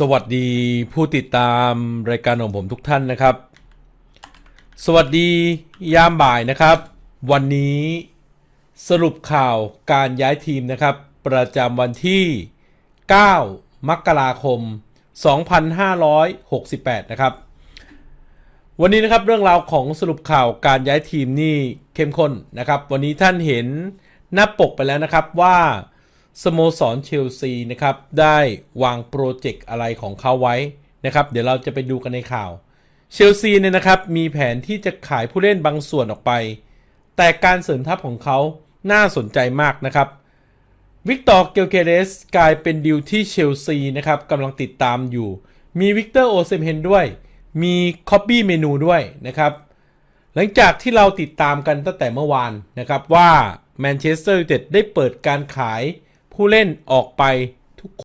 สวัสดีผู้ติดตามรายการของผมทุกท่านนะครับ สวัสดียามบ่ายนะครับ วันนี้สรุปข่าวการย้ายทีมนะครับ ประจำวันที่ 9 มกราคม 2568 นะครับ วันนี้นะครับเรื่องราวของสรุปข่าวการย้ายทีมนี่เข้มข้นนะครับ วันนี้ท่านเห็นหน้าปกไปแล้วนะครับว่า สโมสรเชลซีนะครับได้วางโปรเจกต์อะไรของเขาไว้นะครับเดี๋ยวเราจะไปดูกันในข่าว เชลซีเนี่ยนะครับมีแผนที่จะขายผู้เล่นบางส่วนออกไป แต่การเสริมทัพของเขาน่าสนใจมากนะครับวิกตอร์เกลเกเรสกลายเป็นดิวที่เชลซีนะครับกำลังติดตามอยู่ มีวิกเตอร์โอเซมเฮนด้วย มีคอปปี้เมนูด้วยนะครับ หลังจากที่เราติดตามกันตั้งแต่เมื่อวานนะครับว่าแมนเชสเตอร์ยูไนเต็ดได้เปิดการขาย ผู้เล่นออกไป